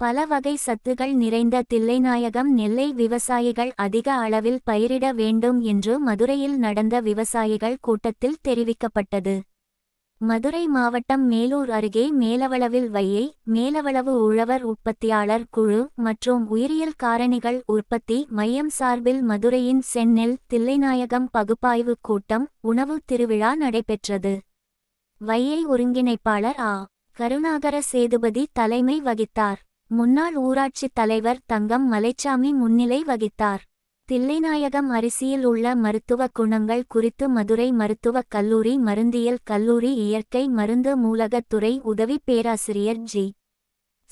பல வகை சத்துகள் நிறைந்த தில்லைநாயகம் நெல்லை விவசாயிகள் அதிக அளவில் பயிரிட வேண்டும் என்று மதுரையில் நடந்த விவசாயிகள் கூட்டத்தில் தெரிவிக்கப்பட்டது. மதுரை மாவட்டம் மேலூர் அருகே மேலவளவில் வையை மேலவளவு உழவர் உற்பத்தியாளர் குழு மற்றும் உயிரியல் காரணிகள் உற்பத்தி மையம் சார்பில் மதுரையின் செந்நெல் தில்லைநாயகம் பகுப்பாய்வு கூட்டம் உணவு திருவிழா நடைபெற்றது. வையை ஒருங்கிணைப்பாளர் ஆ. கருணாகர சேதுபதி தலைமை வகித்தார். முன்னாள் ஊராட்சித் தலைவர் தங்கம் மலைச்சாமி முன்னிலை வகித்தார். தில்லைநாயகம் அரிசியில் உள்ள மருத்துவ குணங்கள் குறித்து மதுரை மருத்துவக் கல்லூரி மருந்தியல் கல்லூரி இயற்கை மருந்து மூலகத்துறை உதவி பேராசிரியர் ஜி.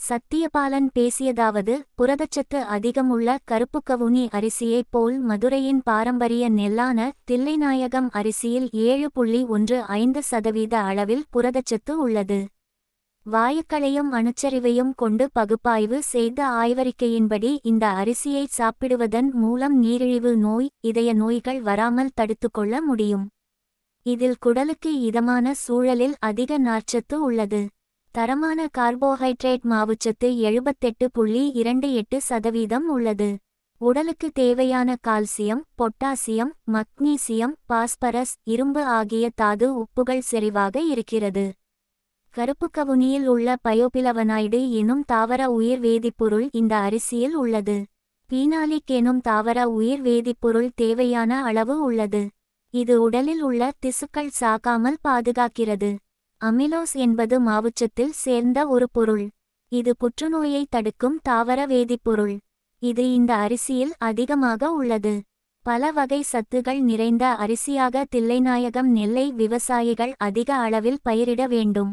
சத்தியபாலன் பேசியதாவது புரதச்சத்து அதிகமுள்ள கருப்புக்கவுனி அரிசியைப் போல் மதுரையின் பாரம்பரிய நெல்லான தில்லைநாயகம் அரிசியில் ஏழு புள்ளி ஒன்று ஐந்து சதவீத அளவில் புரதச்சத்து உள்ளது. வாயுக்களையும் அணுச்சரிவையும் கொண்டு பகுப்பாய்வு செய்த ஆய்வறிக்கையின்படி இந்த அரிசியை சாப்பிடுவதன் மூலம் நீரிழிவு நோய் இதய நோய்கள் வராமல் தடுத்துக்கொள்ள முடியும். இதில் குடலுக்கு இதமான சூழலில் அதிக நார்ச்சத்து உள்ளது. தரமான கார்போஹைட்ரேட் மாவுச்சத்து எழுபத்தெட்டு புள்ளி இரண்டு எட்டு சதவீதம் உள்ளது. உடலுக்கு தேவையான கால்சியம் பொட்டாசியம் மக்னீசியம் பாஸ்பரஸ் இரும்பு ஆகிய தாது உப்புகள் செறிவாக இருக்கிறது. கருப்புக்கவுனியில் உள்ள பயோபிலவனாய்டு எனும் தாவர உயிர் வேதிப்பொருள் இந்த அரிசியில் உள்ளது. பீனாலிக் எனும் தாவர உயிர் வேதிப்பொருள் தேவையான அளவு உள்ளது. இது உடலில் உள்ள திசுக்கள் சாகாமல் பாதுகாக்கிறது. அமிலோஸ் என்பது மாவுச்சத்தில் சேர்ந்த ஒரு பொருள். இது புற்றுநோயை தடுக்கும் தாவர வேதிப்பொருள். இது இந்த அரிசியில் அதிகமாக உள்ளது. பல வகை சத்துகள் நிறைந்த அரிசியாக தில்லைநாயகம் நெல்லை விவசாயிகள் அதிக அளவில் பயிரிட வேண்டும்.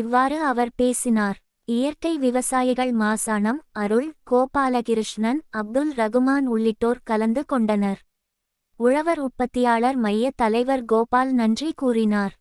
இவ்வாறு அவர் பேசினார். இயற்கை விவசாயிகள் மாசானம் அருள் கோபாலகிருஷ்ணன் அப்துல் ரகுமான் உள்ளிட்டோர் கலந்து கொண்டனர். உழவர் உற்பத்தியாளர் மைய தலைவர் கோபால் நன்றி கூறினார்.